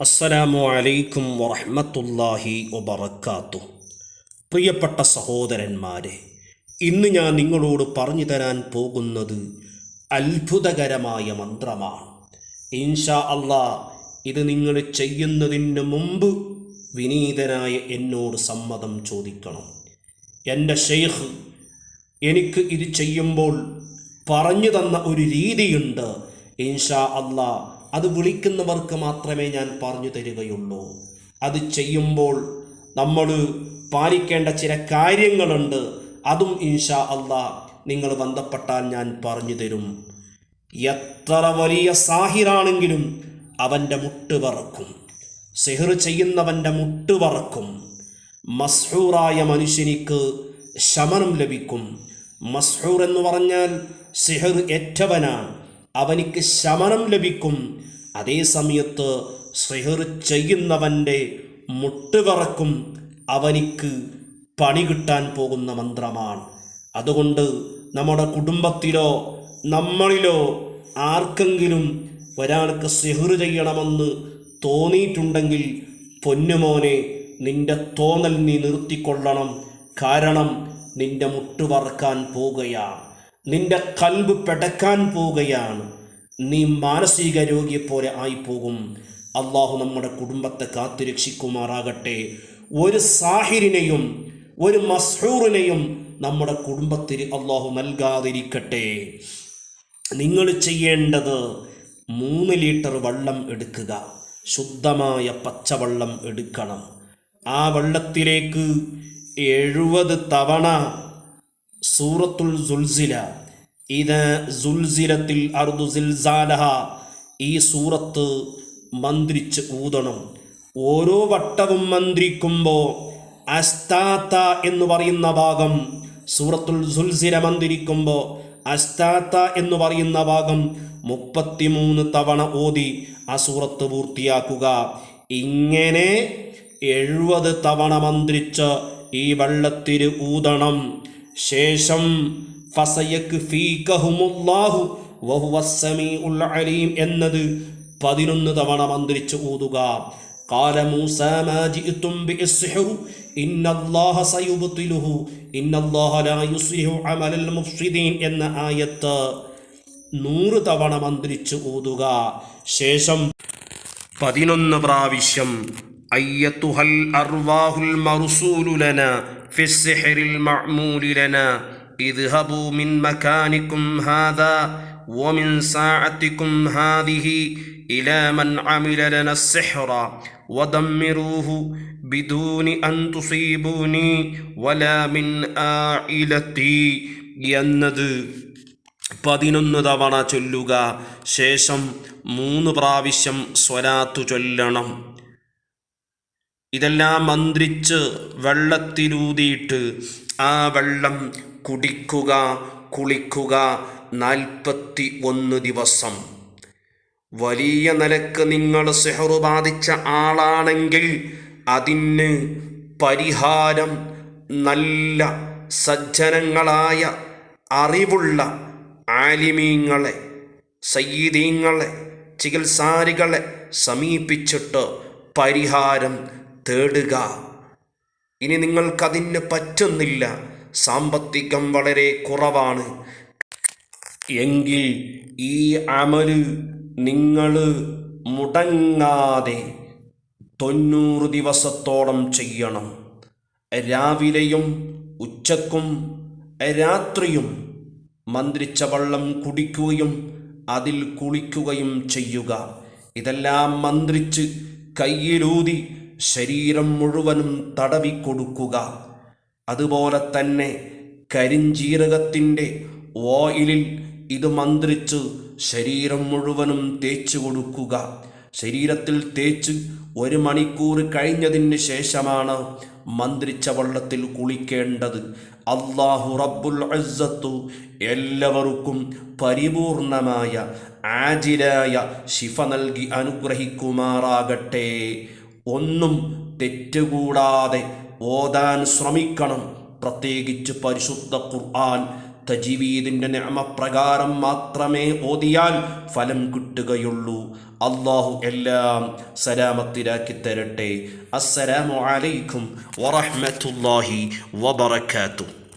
അസ്സലാമു അലൈക്കും വറഹ്മത്തുള്ളാഹി വബർക്കാത്തു പ്രിയപ്പെട്ട സഹോദരന്മാരെ ഇന്ന് ഞാൻ നിങ്ങളോട് പറഞ്ഞു തരാൻ പോകുന്നത് അത്ഭുതകരമായ മന്ത്രമാണ്. ഇൻഷാ അള്ളാ ഇത് നിങ്ങൾ ചെയ്യുന്നതിന് മുമ്പ് വിനീതനായ എന്നോട് സമ്മതം ചോദിക്കണം. എന്റെ ഷെയ്ഖ് എനിക്ക് ഇത് ചെയ്യുമ്പോൾ പറഞ്ഞു തന്ന ഒരു രീതിയുണ്ട്. ഇൻഷാ അള്ളാ അത് വിളിക്കുന്നവർക്ക് മാത്രമേ ഞാൻ പറഞ്ഞു തരികയുള്ളൂ. അത് ചെയ്യുമ്പോൾ നമ്മൾ പാലിക്കേണ്ട ചില കാര്യങ്ങളുണ്ട്. അതും ഇൻഷാ അള്ളാ നിങ്ങൾ ബന്ധപ്പെട്ടാൽ ഞാൻ പറഞ്ഞു തരും. എത്ര വലിയ സാഹിറാണെങ്കിലും അവന്റെ മുട്ട് വറക്കും. സെഹർ ചെയ്യുന്നവന്റെ മുട്ട് വറക്കും. മസ്ഹൂറായ മനുഷ്യനിക്ക് ശമനം ലഭിക്കും. മസ്ഹൂർ എന്ന് പറഞ്ഞാൽ സിഹർ ഏറ്റവനാണ്. അവനിക്ക് ശമനം ലഭിക്കും. അതേ സമയത്ത് സെഹർ ചെയ്യുന്നവന്റെ മുട്ടുവിറക്കും അവനിക്ക് പണി കിട്ടാൻ പോകുന്ന മന്ത്രമാണ്. അതുകൊണ്ട് നമ്മുടെ കുടുംബത്തിലോ നമ്മളിലോ ആർക്കെങ്കിലും ഒരാൾക്ക് സിഹർ ചെയ്യണമെന്ന് തോന്നിയിട്ടുണ്ടെങ്കിൽ പൊന്നുമോനെ നിന്റെ തോന്നൽ നീ നിർത്തിക്കൊള്ളണം. കാരണം നിന്റെ മുട്ടുവറക്കാൻ പോവുകയാണ് നിന്റെ കൽബ് പെടക്കാൻ പോവുകയാണ്. നീ മാനസിക രോഗിയെ പോലെ ആയിപ്പോകും. അള്ളാഹു നമ്മുടെ കുടുംബത്തെ കാത്തു രക്ഷിക്കുമാറാകട്ടെ ഒരു സാഹിരിനെയും ഒരു മസ്ഹൂറിനെയും നമ്മുടെ കുടുംബത്തിൽ അള്ളാഹു നൽകാതിരിക്കട്ടെ. നിങ്ങൾ ചെയ്യേണ്ടത് മൂന്ന് ലിറ്റർ വെള്ളം എടുക്കുക. ശുദ്ധമായ പച്ചവെള്ളം എടുക്കണം. ആ വെള്ളത്തിലേക്ക് എഴുപത് തവണ സൂറത്തുൽ സുൽസില. ഇത് സുൽസിലത്തിൽ അർദു സിൽസാലഹ. ഈ സൂറത്ത് മന്ത്രിച്ച് ഊതണം. ഓരോ വട്ടവും മന്ത്രിക്കുമ്പോൾ അസ്താത്ത എന്ന് പറയുന്ന ഭാഗം സൂറത്തുൽ സുൽസില മന്ത്രിക്കുമ്പോൾ അസ്താത്ത എന്ന് പറയുന്ന ഭാഗം മുപ്പത്തിമൂന്ന് തവണ ഓതി ആ സൂറത്ത് പൂർത്തിയാക്കുക. ഇങ്ങനെ എഴുപത് തവണ മന്ത്രിച്ച് ഈ വെള്ളത്തിൽ ഊതണം. ശേഷം ഫസയക്ക് ഫീകഹുമുല്ലാഹു വഹുവസ്സമീഉൽ അലീം എന്നത് പതിനൊന്ന് തവണ മന്ത്രിച്ച് ഊതുക قال موسى ما جئتم بالسحر إن الله سيبطله إن الله لا يصلح عمل المفسدين എന്ന ആയത്ത് നൂറ് തവണ മന്ത്രിച്ച് ഊതുക ശേഷം പതിനൊന്ന് പ്രാവശ്യം അയ്യത്തുഹൽ അർവാഹുൽ മർസൂലു ലന ഫിസ്സിഹരിൽ മഅ്മൂലി ലന اذهبوا من مكانكم هذا ومن ساعتكم هذه إلى من عمل لنا السحر ودمروه بدون أن تصيبوني ولا من آئلتي എന്നത് പതിനൊന്ന് തവണ ചൊല്ലുക ശേഷം മൂന്ന് പ്രാവശ്യം സ്വലാത്തു ചൊല്ലണം ഇതെല്ലാം മന്ത്രിച്ച് വെള്ളത്തിലൂതിയിട്ട് ആ വെള്ളം കുടിക്കുക കുളിക്കുക നാൽപ്പത്തി ഒന്ന് ദിവസം. വലിയ നിലയ്ക്ക് നിങ്ങൾ സെഹറു ബാധിച്ച ആളാണെങ്കിൽ അതിന് പരിഹാരം നല്ല സജ്ജനങ്ങളായ അറിവുള്ള ആലിമീങ്ങളെ സയ്യിദീങ്ങളെ ചികിത്സാരികളെ സമീപിച്ചിട്ട് പരിഹാരം തേടുക. ഇനി നിങ്ങൾക്കതിന് പറ്റുന്നില്ല. സാമ്പത്തികം വളരെ കുറവാണ്. എങ്കിൽ ഈ അമൽ നിങ്ങൾ മുടങ്ങാതെ തൊണ്ണൂറ് ദിവസത്തോളം ചെയ്യണം. രാവിലെയും ഉച്ചക്കും രാത്രിയും മന്ത്രിച്ച വെള്ളം കുടിക്കുകയും അതിൽ കുളിക്കുകയും ചെയ്യുക. ഇതെല്ലാം മന്ത്രിച്ച് കയ്യിലൂതി ശരീരം മുഴുവനും തടവിക്കൊടുക്കുക. അതുപോലെ തന്നെ കരിഞ്ചീരകത്തിന്റെ ഓയിലിൽ ഇത് മന്ത്രിച്ച് ശരീരം മുഴുവനും തേച്ചു കൊടുക്കുക. ശരീരത്തിൽ തേച്ച് ഒരു മണിക്കൂർ കഴിഞ്ഞതിന് ശേഷമാണ് മന്ത്രിച്ച വള്ളത്തിൽ കുളിക്കേണ്ടത്. അള്ളാഹു റബ്ബുൽ അസത്തു എല്ലാവർക്കും പരിപൂർണമായ ആജിലായ ശിഫ നൽകി അനുഗ്രഹിക്കുമാറാകട്ടെ. ഒന്നും തെറ്റുകൂടാതെ ഓതാൻ ശ്രമിക്കണം. പ്രത്യേകിച്ച് പരിശുദ്ധ ഖുർആൻ തജീവീദിന്റെ നിയമപ്രകാരം മാത്രമേ ഓതിയാൽ ഫലം കിട്ടുകയുള്ളൂ. അള്ളാഹു എല്ലാം സലാമത്തിലാക്കി തരട്ടെ. അസ്സലാമു അലൈക്കും വറഹ്മത്തുള്ളാഹി വബറകാതുഹു.